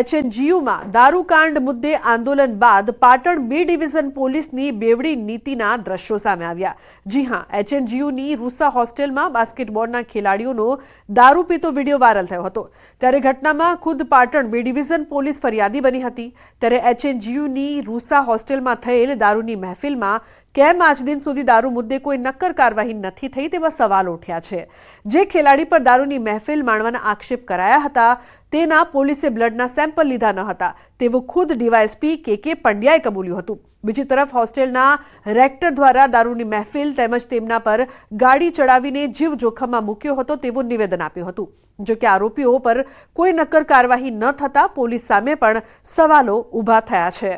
એચએનજીયુમાં દારૂકાંડ મુદ્દે આંદોલન બાદ પાટણ બે ડિવિઝન પોલીસની બેવડી નીતિના દ્રશ્યો સામે આવ્યા. જી હા એચએનજીયુની રૂસા હોસ્ટેલમાં બાસ્કેટબોલના ખેલાડીઓનો દારૂ પીતો વીડિયો વાયરલ થયો હતો. ત્યારે ઘટનામાં ખુદ પાટણ બે ડિવિઝન પોલીસ ફરિયાદી બની હતી. ત્યારે એચએનજીયુની રૂસા હોસ્ટેલમાં થયેલ દારૂની મહેફિલમાં કેમ આજ દિન સુધી દારૂ મુદ્દે કોઈ નક્કર કાર્યવાહી નથી થઈ તેવા સવાલ ઉઠ્યા છે. જે ખેલાડી પર દારૂની મહેફિલ માણવાના આક્ષેપ કરાયા હતા, તેના પોલીસે બ્લડના સેમ્પલ લીધા ન હતા. તેવું ખુદ ડીવાયએસપી કે કે પંડ્યાએ કબૂલ્યું હતું. બીજી તરફ હોસ્ટેલના રેક્ટર દ્વારા દારૂની મહેફિલ તેમજ તેમના પર ગાડી ચડાવીને જીવ જોખમમાં મૂક્યો હતો તેવું નિવેદન આપ્યું હતું. જો કે આરોપીઓ પર કોઈ નક્કર કાર્યવાહી ન થતા પોલીસ સામે પણ સવાલો ઊભા થયા છે.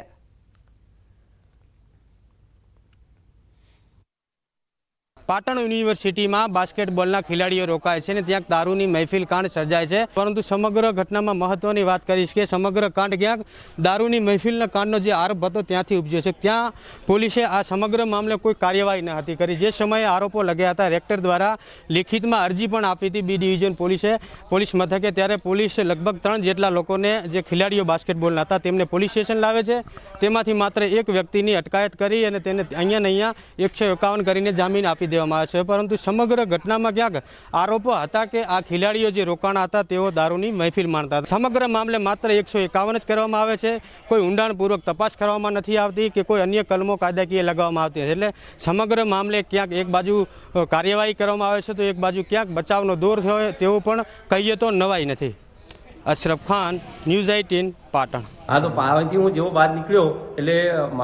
પાટણ યુનિવર્સિટીમાં બાસ્કેટબોલના ખેલાડીઓ રોકાય છે અને ત્યાં દારૂની મહેફિલ કાંડ સર્જાય છે. પરંતુ સમગ્ર ઘટનામાં મહત્વની વાત કરીશ કે સમગ્ર કાંડ ક્યાંક દારૂની મહેફિલના કાંડનો જે આરોપ હતો ત્યાંથી ઉપજ્યો છે. ત્યાં પોલીસે આ સમગ્ર મામલે કોઈ કાર્યવાહી ન હતી કરી. જે સમયે આરોપો લગ્યા હતા, રેક્ટર દ્વારા લિખિતમાં અરજી પણ આપી હતી બી ડિવિઝન પોલીસે. પોલીસ મથકે ત્યારે પોલીસે લગભગ ત્રણ જેટલા લોકોને જે ખેલાડીઓ બાસ્કેટબોલના હતા તેમને પોલીસ સ્ટેશન લાવે છે. તેમાંથી માત્ર એક વ્યક્તિની અટકાયત કરી અને તેને અહીંયા ને અહીંયા એકસો એકાવન કરીને જામીન આપી દેવામાં આવે છે. પરંતુ સમગ્ર ઘટનામાં ક્યાંક આરોપો હતા કે આ ખેલાડીઓ જે રોકાણ હતા, તેઓ દારૂની મહેફિલ માણતા હતા. સમગ્ર મામલે માત્ર એકસો એકાવન જ કરવામાં આવે છે. કોઈ ઊંડાણપૂર્વક તપાસ કરવામાં નથી આવતી કે કોઈ અન્ય કલમો કાયદાકીય લગાવવામાં આવતી એટલે સમગ્ર મામલે ક્યાંક એક બાજુ કાર્યવાહી કરવામાં આવે છે, તો એક બાજુ ક્યાંક બચાવનો દોર થયો તેવું પણ કહીએ તો નવાઈ નથી. અશરફ ખાન ન્યૂઝ એઇટીન પાટણ હા, તો અહીંથી હું જેવો બહાર નીકળ્યો, એટલે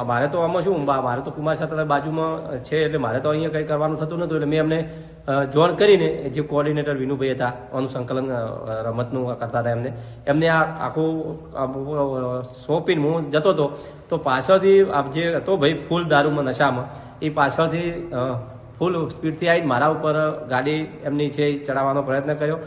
મારે તો આમાં શું મારે તો કુમાર છાત્રાલય બાજુમાં છે, એટલે મારે તો અહીંયા કંઈ કરવાનું થતું નહોતું, એટલે મેં એમને જોઈન કરીને જે કોઓર્ડિનેટર વિનુભાઈ હતા આનું સંકલન રમતનું કરતા હતા એમને એમને આ આખું સોંપીને હું જતો હતો, તો પાછળથી જે હતો ભાઈ ફૂલ દારૂમાં નશામાં, એ પાછળથી ફૂલ સ્પીડથી આવી મારા ઉપર ગાડી એમની છે એ ચડાવવાનો પ્રયત્ન કર્યો